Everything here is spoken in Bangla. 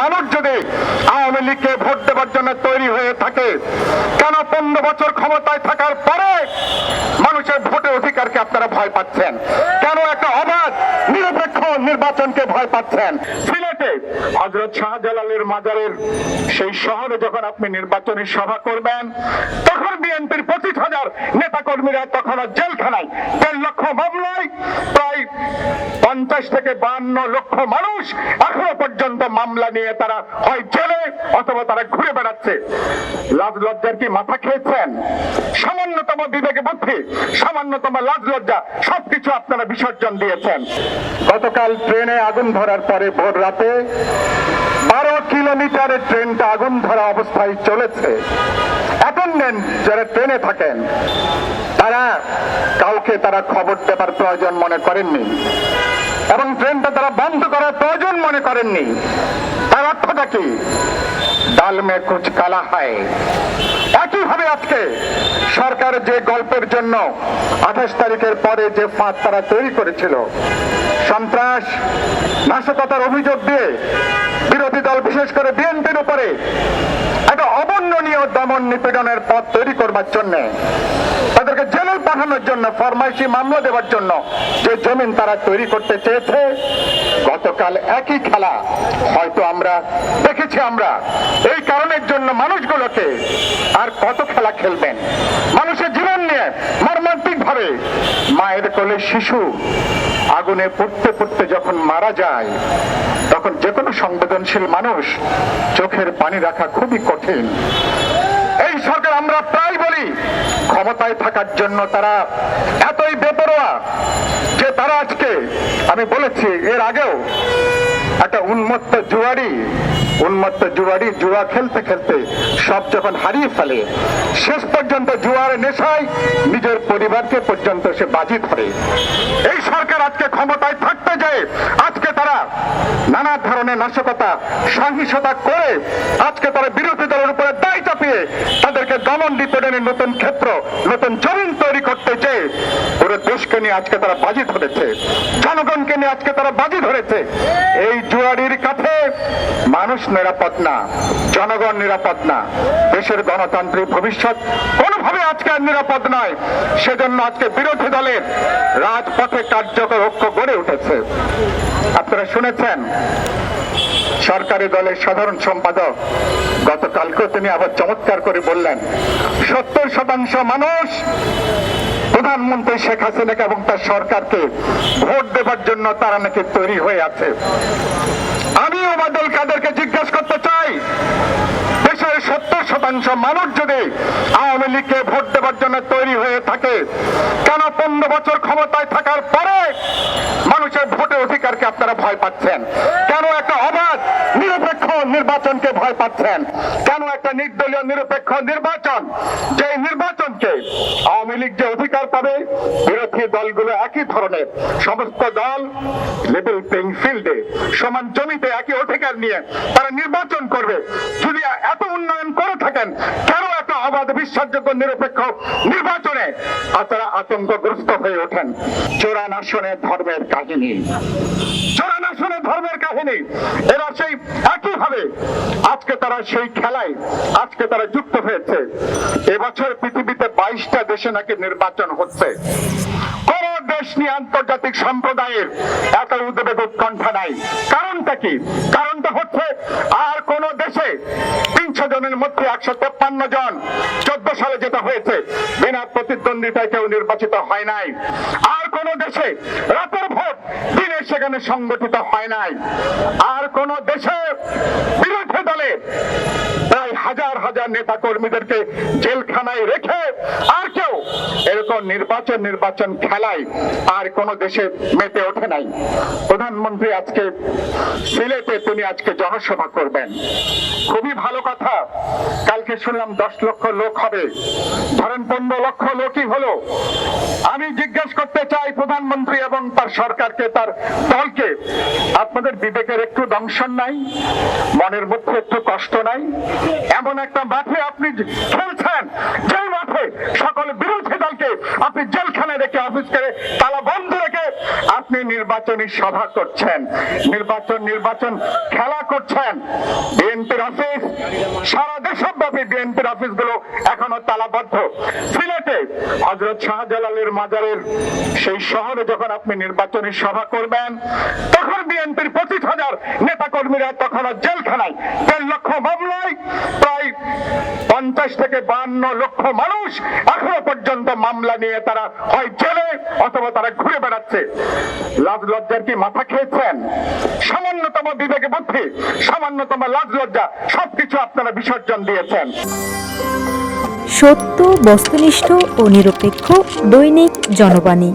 মানুষ যদি আওয়ামী লীগকে ভোট দেওয়ার জন্য তৈরি হয়ে থাকে, কেন পনেরো বছর ক্ষমতায় থাকার পরে মানুষের ভোটের অধিকারকে আপনারা ভয় পাচ্ছেন? কেন একটা অবাধ, নিরপেক্ষ নির্বাচনকে ভয় পাচ্ছেন। সিলেটে হজরত শাহজালালের মাজারের সেই শহরে যখন আপনি নির্বাচনী সভা করবেন, তখন বিএনপির পঁচিশ হাজার নেতা কর্মীরা তখন জেলখানায়। দেড় লক্ষ মামলায় প্রায় পঞ্চাশ থেকে বান্ন লক্ষ মানুষ এখনও পর্যন্ত মামলা নিয়ে তারা হয় জেলে অথবা তারা ঘুরে বেড়াচ্ছে। লাজ লজ্জার কি মাথা খেয়েছেন? সামান্যতম বিবেকে বুদ্ধি সামান্যতম লাজ লজ্জা, সবকিছু আপনারা বিসর্জন দিয়েছেন। গতকাল ট্রেনে আগুন ধরার পরে ভোর রাতে বারো কিলোমিটারের ট্রেনটা আগুন ধরা অবস্থায় চলেছে। যারা ট্রেনে থাকেন, তারা কাউকে তারা খবর দেবার প্রয়োজন মনে করেননি এবং ট্রেনটা তারা বন্ধ করার প্রয়োজন মনে করেননি। তার অর্থটা কি? ডাল মে কুচ কালা হয়। একইভাবে আজকে সরকার যে গল্পের জন্য আঠাশ তারিখের পরে যে ফাঁদ তারা তৈরি করেছিল, সন্ত্রাস, নাশকতার অভিযোগ দিয়ে বিরোধী দল, বিশেষ করে বিএনপির উপরে, একটা অবর্ণনীয় দমন নিপীড়নের পথ তৈরি করবার জন্য পাঠানোর জন্য, ফরমাইশি মামলা দেওয়ার জন্য যে জমিন তারা তৈরি করতে চেয়েছে, গতকাল একই খেলা হয়তো আমরা দেখেছি আমরা। এই কারণের জন্য মানুষগুলোকে আর কত খেলা খেলবেন? মানুষের জীবন নিয়ে মর্মান্তিক ভাবে মায়ের কোলে শিশু আগুনে পড়তে পড়তে যখন মারা যায়, তখন যে কোনো সংবেদনশীল মানুষ চোখের পানি রাখা খুবই কঠিন। এই সরকার আমরা প্রায় বলি, ক্ষমতায় থাকার জন্য তারা এতই বেপরোয়া যে তারা আজকে, আমি বলেছি, এর আগেও একটা উন্মত্ত জুয়ারি উন্মত্ত জুয়ারি জুয়া খেলতে খেলতে সব যখন হারিয়ে ফেলে, শেষ পর্যন্ত জুয়ার নেশায় নিজের পরিবারকে পর্যন্ত সে বাজি ধরে। এই সরকার আজকে ক্ষমতায় থাকতে যায়, আজকে তারা নানা ধরনের নাশকতা, সহিংসতা করে, আজকে তারা বিরোধী দলের উপরে দায় চাপিয়ে তাদেরকে দমন বিপণনের নতুন ক্ষেত্র, নতুন জমিন তৈরি করতে চেয়ে পুরো দেশকে নিয়ে আজকে তারা বাজি ধরেছে, জনগণকে নিয়ে আজকে তারা বাজি ধরেছে। এই জুয়ারির কাছে মানুষ নিরাপদ না, জনগণ নিরাপদ না, দেশের গণতান্ত্রিক ভবিষ্যৎ কোনোভাবে আজকে আর নিরাপদ নয়। সেজন্য আজকে বিরোধী দলের রাজপথে কার্যকর ঐক্য গড়ে উঠেছে। আপনারা শুনেছেন সরকারি দলের সাধারণ সম্পাদক। গতকালকে তিনি আবার চমৎকার করে বললেন, সত্তর শতাংশ মানুষ প্রধানমন্ত্রী শেখ হাসিনাকে এবং তার সরকারকে ভোট দেবার জন্য তারা নাকি তৈরি হয়ে আছে। আমি ওবায়দুল কাদেরকে জিজ্ঞেস করতে চাই দেশের সত্তর শতাংশ মানুষ যদি আওয়ামী লীগকে ভোট দেবার জন্য তৈরি হয়ে থাকে, কেন পনেরো বছর ক্ষমতায় থাকার পরে মানুষের ভোটের অধিকারকে আপনারা ভয় পাচ্ছেন? কেন একটা অবাধ নিরপেক্ষ নির্বাচনকে ভয় পাচ্ছেন? কেন একটা নির্দলীয় নিরপেক্ষ নির্বাচন? যে নির্বাচনকে আওয়ামী লীগ যে অধিকার পাবে, বিরোধী দলগুলো একই ধরনের। সমস্ত দল লেভেল প্লেইং ফিল্ডে সমান জমিতে একই অধিকার নিয়ে তারা নির্বাচন করবে। যদি এত উন্নয়ন করে থাকেন কেন একটা অবাধ বিশ্বাসযোগ্য নিরপেক্ষ নির্বাচনে আপনারা আতঙ্কগ্রস্ত হয়ে ওঠেন। চোরান আসনে ধর্মের কাহিনী। চোরান আসনে ধর্মের কাহিনী। এরা সেই একইভাবে আজকে তারা সেই খেলায়, আজকে তারা যুক্ত হয়েছে। এবছর পৃথিবীতে বাইশটা দেশে নাকি নির্বাচন হচ্ছে। কোন দেশ নিয়ে আন্তর্জাতিক সম্প্রদায়ের এত উদ্বেগ উৎকণ্ঠা নাই। কারণটা কি? কারণটা হচ্ছে আর কোন দেশে তিনশো জনের মধ্যে একশো তেপ্পান্ন জন চোদ্দ সালে যেটা হয়েছে, বিনা প্রতিদ্বন্দ্বিতায় কেউ নির্বাচিত হয় নাই। আর কোন দেশে রাতের ভোট দিনে সেখানে সংগঠিত হয় নাই। আর কোন দেশে বিরোধী দলে প্রায় হাজার হাজার নেতা কর্মীদেরকে জেলখানায় রেখে আর এরকম নির্বাচন নির্বাচন খেলায় আর কোন দেশে মেতে ওঠে নাই। প্রধানমন্ত্রী আজকে সিলেটে, তিনি আজকে জনসভা করবেন। খুবই ভালো কথা। কালকে শুনলাম দশ লক্ষ লোক হবে। ধরেন পনেরো লক্ষ লোকই হলো। আমি জিজ্ঞেস করতে চাই প্রধানমন্ত্রী এবং তার সরকারকে, তার দলকে, আপনাদের বিবেকের একটু দংশন নাই? মনের মধ্যে একটু কষ্ট নাই? এমন একটা মাঠে আপনি খেলছেন, যেই মাঠে সকল বিরোধী দলকে আপনি জেলখানায় রেখে অফিস করে তালা বন্ধ রেখে আপনি নির্বাচনী সভা করছেন। নির্বাচন নির্বাচন খেলা করছেন। বিএনপির অফিস সারা দেশব্যাপী বিএনপির অফিসগুলো এখনও তালাবদ্ধ। সিলেটে হজরত শাহজালালের মাজারের সেই শহরে যখন আপনি নির্বাচনী সভা করবেন, তখন বিএনপির পঁচিশ হাজার নেতা কর্মীরা তখনও জেলখানায়। দেড় লক্ষ মামলায় প্রায় পঞ্চাশ থেকে বান্ন লক্ষ মানুষ এখনও পর্যন্ত মামলা নিয়ে তারা হয় জেলে অথবা তারা ঘুরে বেড়াচ্ছে। লাজ লজ্জার কি মাথা খেয়েছেন? সামান্যতম বিবেকে বুদ্ধি, সামান্যতম লাজ লজ্জা, সবকিছু আপনারা বিসর্জন দিয়েছেন। সত্য, বস্তুনিষ্ঠ ও নিরপেক্ষ দৈনিক জনবাণী।